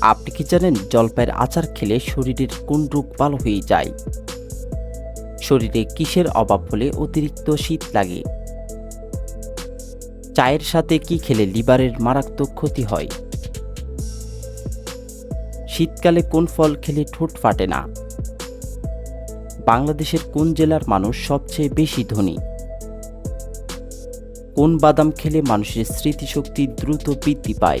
আপনি কি জানেন জলপাইয়ের আচার খেলে শরীরের কোন রোগ ভালো হয়ে যায়? শরীরে কিসের অভাব হলে অতিরিক্ত শীত লাগে? চায়ের সাথে কি খেলে লিভারের মারাত্মক ক্ষতি হয়? শীতকালে কোন ফল খেলে ঠোঁট ফাটে না? বাংলাদেশের কোন জেলার মানুষ সবচেয়ে বেশি ধনী? কোন বাদাম খেলে মানুষের স্মৃতিশক্তি দ্রুত বৃদ্ধি পায়?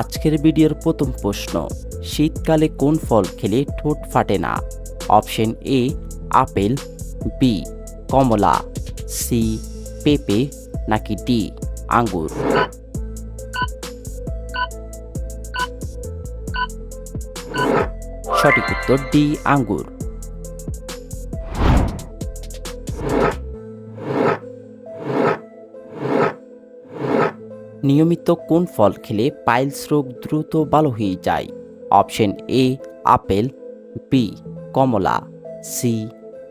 আজকের ভিডিওর প্রথম প্রশ্ন, শীতকালে কোন ফল খেলে ঠোঁট ফাটে না? অপশন এ, আপেল, বি, কমলা, সি, পেঁপে নাকি ডি, আঙ্গুর। সঠিক উত্তর ডি, আঙ্গুর। নিয়মিত কোন ফল খেলে পাইলস রোগ দ্রুত ভালো হয়ে যায়? অপশন এ আপেল বি কমলা সি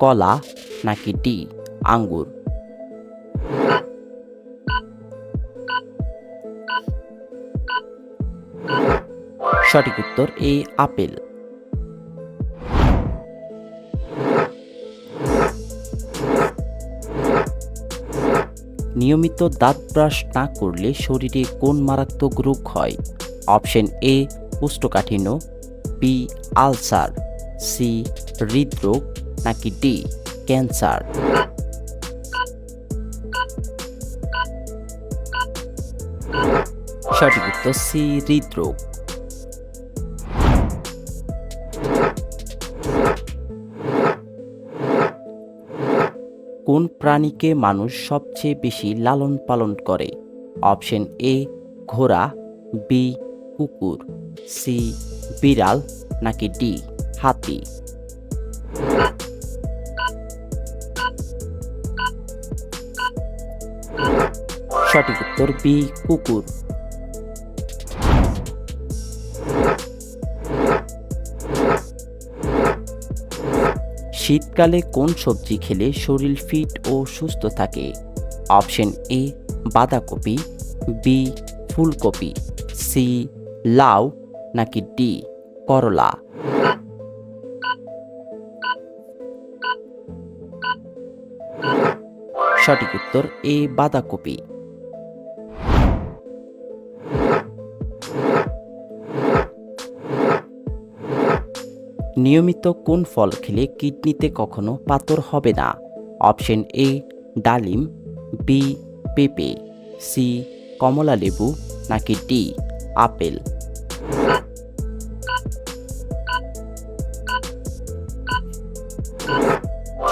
কলা, নাকি ডি আঙ্গুর? সঠিক উত্তর এ আপেল। নিয়মিত দাঁত ব্রাশ না করলে শরীরে কোন মারাত্মক রোগ হয়? অপশন এ কোষ্ঠকাঠিন্য বি, আলসার, সি, হৃদরোগ, নাকি ডি, ক্যান্সার। সঠিক উত্তর সি, হৃদরোগ। কোন প্রাণীকে মানুষ সবচেয়ে বেশি লালন পালন করে? অপশন এ, ঘোড়া, বি, কুকুর, সি, বিড়াল, নাকি ডি, হাতি? সঠিক উত্তর বি, কুকুর। শীতকালে কোন সবজি খেলে শরীর ফিট ও সুস্থ থাকে? অপশন এ বাঁধাকপি বি ফুলকপি সি লাউ নাকি ডি করলা? সঠিক উত্তর এ বাঁধাকপি। নিয়মিত কোন ফল খেলে কিডনিতে কখনো পাথর হবে না? অপশন এ, ডালিম, বি, পেঁপে, সি, কমলা লেবু, নাকি ডি, আপেল?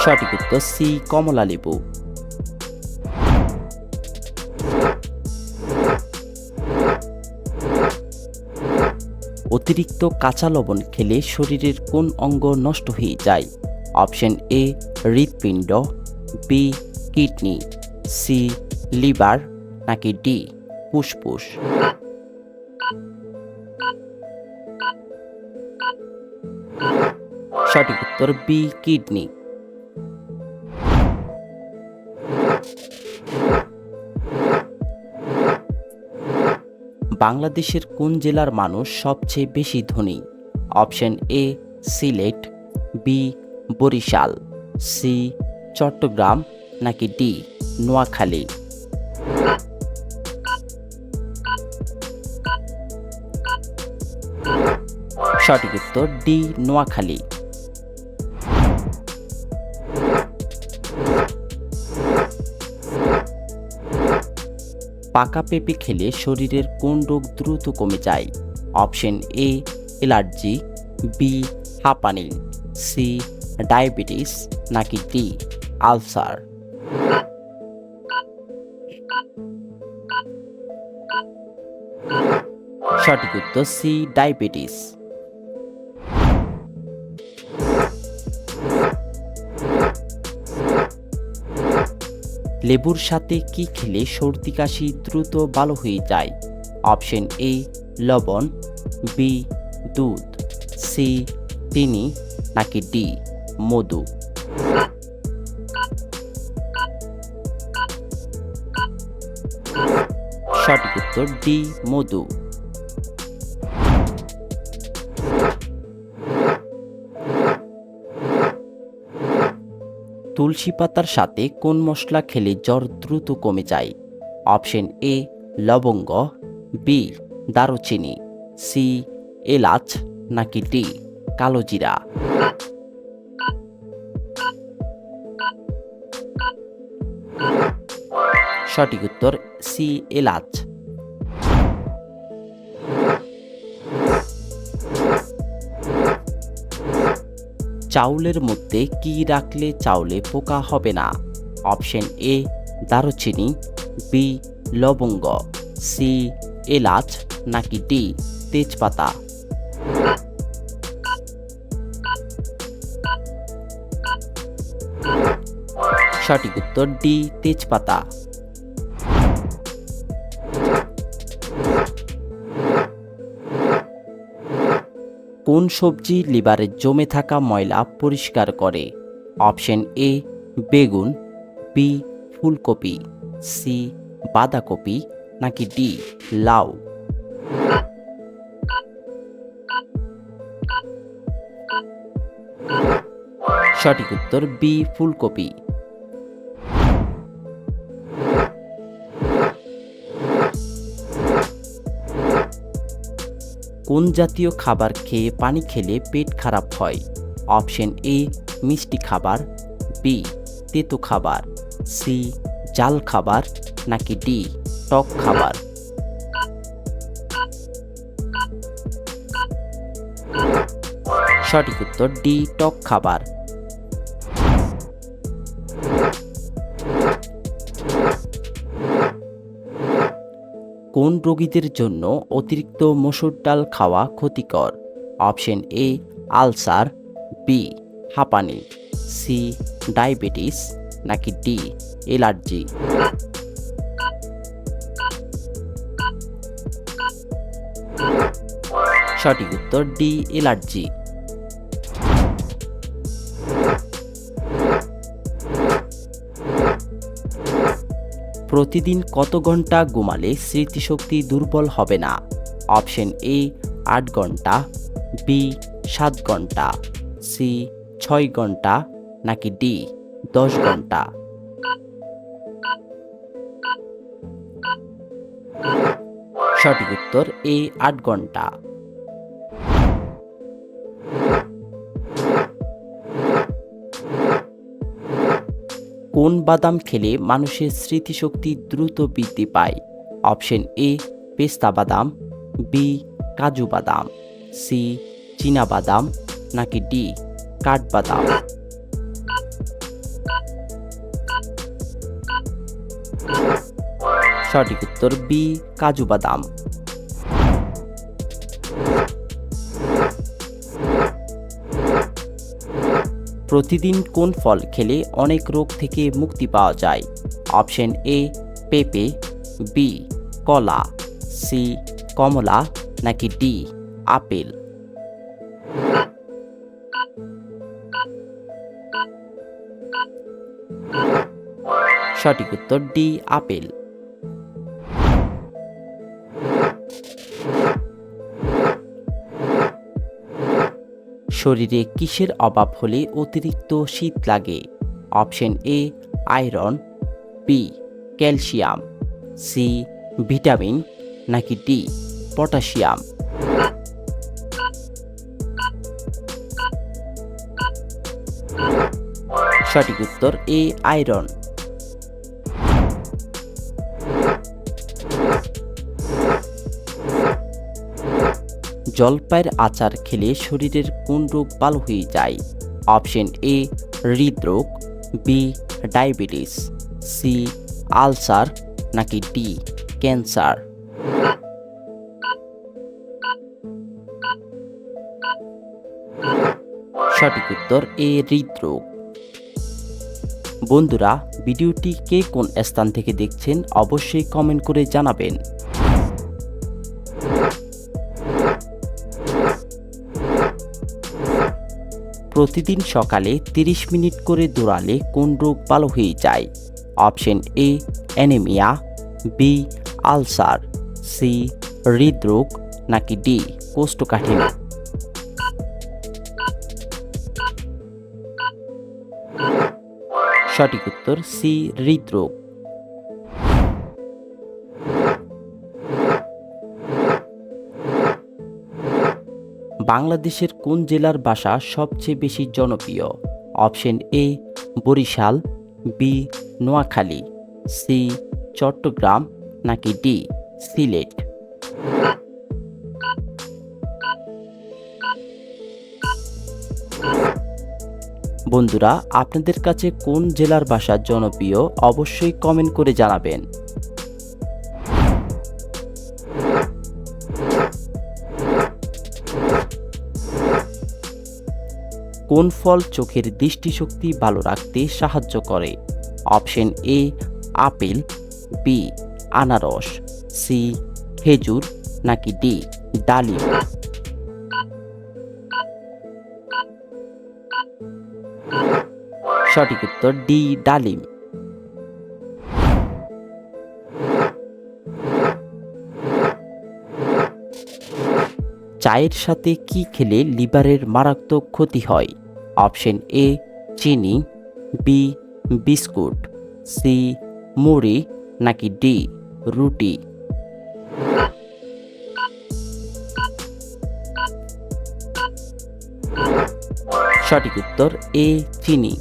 সঠিক উত্তর সি, কমলা লেবু। অতিরিক্ত কাঁচা লবণ খেলে শরীরের কোন অঙ্গ নষ্ট হয়ে যায়? অপশন এ, হৃৎপিণ্ড, বি, কিডনি, সি, লিভার, নাকি ডি, ফুসফুস। সঠিক উত্তর বি, কিডনি। বাংলাদেশের কোন জেলার মানুষ সবচেয়ে বেশি ধনী? Option A, Sylhet, B, Barisal, C, Chittagong, নাকি ডি, নোয়াখালী? সঠিক উত্তর ডি, নোয়াখালী। পাকা পেঁপে খেলে শরীরের কোন রোগ দ্রুত কমে যায়? অপশন এ, অ্যালার্জি, বি, হাঁপানি, সি, ডায়াবেটিস, নাকি ডি, আলসার। সঠিক উত্তর সি, ডায়াবেটিস। লেবুর সাথে কি খেলে সর্দি কাশি দ্রুত ভালো হয়ে যায়? অপশন এ, লবণ, বি, দুধ, সি, চিনি, নাকি ডি, মধু? সঠিক উত্তর ডি, মধু। তুলসী পাতার সাথে কোন মশলা খেলে জ্বর দ্রুত কমে যায়? অপশন এ, লবঙ্গ, বি, দারুচিনি, সি, এলাচ, নাকি ডি, কালো জিরা? সঠিক উত্তর, সি, এলাচ। চাউলের মধ্যে কি রাখলে চাউলে পোকা হবে না? অপশন এ, দারুচিনি, বি, লবঙ্গ, সি, এলাচ, নাকি ডি, তেজপাতা। সঠিক উত্তর ডি, তেজপাতা। কোন সবজি লিভারে জমে থাকা ময়লা পরিষ্কার করে? অপশন এ, বেগুন, বি, ফুলকপি, সি, বাঁধাকপি, নাকি ডি, লাউ? সঠিক উত্তর বি, ফুলকপি। কোন জাতীয় খাবার খেয়ে পানি খেলে পেট খারাপ হয়? অপশন এ, মিষ্টি খাবার, বি, তেতো খাবার, সি, জাল খাবার, নাকি ডি, টক খাবার? সঠিক উত্তর ডি, টক খাবার। কোন রোগীদের জন্য অতিরিক্ত মসুর ডাল খাওয়া ক্ষতিকর। অপশন এ, আলসার, বি, হাঁপানি, সি, ডায়াবেটিস, নাকি ডি এলার্জি সঠিক উত্তর ডি এলার্জি প্রতিদিন কত ঘণ্টা ঘুমালে স্মৃতিশক্তি দুর্বল হবে না? অপশন এ, আট ঘণ্টা, বি, সাত ঘণ্টা, সি, ছয় ঘণ্টা, নাকি ডি, দশ ঘণ্টা? সঠিক উত্তর এ, আট ঘণ্টা। কোন বাদাম খেলে মানুষের স্মৃতিশক্তি দ্রুত বৃদ্ধি পায়? অপশন এ, পেস্তা বাদাম, বি, কাজু বাদাম, সি, চীনা বাদাম, নাকি ডি কাঠবাদাম সঠিক উত্তর বি, কাজু বাদাম। প্রতিদিন কোন ফল খেলে অনেক রোগ থেকে মুক্তি পাওয়া যায়? অপশন এ, পেঁপে, বি, কলা, সি, কমলা, নাকি ডি, আপেল? সঠিক উত্তর ডি, আপেল। শরীরে কিসের অভাব হলে অতিরিক্ত শীত লাগে? Option A, iron B calcium C vitamin, নাকি ডি পটাশিয়াম? সঠিক উত্তর এ, আয়রন। জলপাইয়ের আচার খেলে শরীরের কোন রোগ ভালো হয়ে যায়? অপশন এ, হৃদরোগ, বি, ডায়াবেটিস, সি, আলসার, নাকি ডি, ক্যান্সার। সঠিক উত্তর এ, হৃদরোগ। বন্ধুরা, ভিডিওটি কে কোন স্থান থেকে দেখছেন অবশ্যই কমেন্ট করে জানাবেন। প্রতিদিন সকালে 30 মিনিট করে দৌড়ালে কোন রোগ ভালো হয়ে যায়? Option A, anaemia, B, ulcer, C, হৃদরোগ, নাকি ডি, কোষ্ঠকাঠিন্য? সঠিক উত্তর সি, হৃদরোগ। বাংলাদেশের কোন জেলার ভাষা সবচেয়ে বেশি জনপ্রিয়? Option A, Barishal, B, Noakhali, C, Chattogram, নাকি ডি, সিলেট? বন্ধুরা, আপনাদের কাছে কোন জেলার ভাষা জনপ্রিয় অবশ্যই কমেন্ট করে জানাবেন। কোন ফল চোখের দৃষ্টিশক্তি ভালো রাখতে সাহায্য করে? অপশন এ, আপেল, বি, আনারস, সি, খেজুর, নাকি ডি, ডালিম? সঠিক উত্তর ডি, ডালিম। চায়ের সাথে কি খেলে লিভারের মারাত্মক ক্ষতি হয়? অপশন এ, চিনি বি বিস্কুট সি মুড়ি, নাকি ডি রুটি। সঠিক উত্তর এ, চিনি।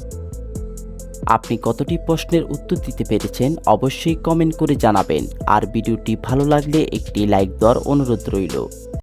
আপনি কতটি প্রশ্নের উত্তর দিতে পেরেছেন অবশ্যই কমেন্ট করে জানাবেন। আর ভিডিওটি ভালো লাগলে একটি লাইক দেওয়ার অনুরোধ রইল।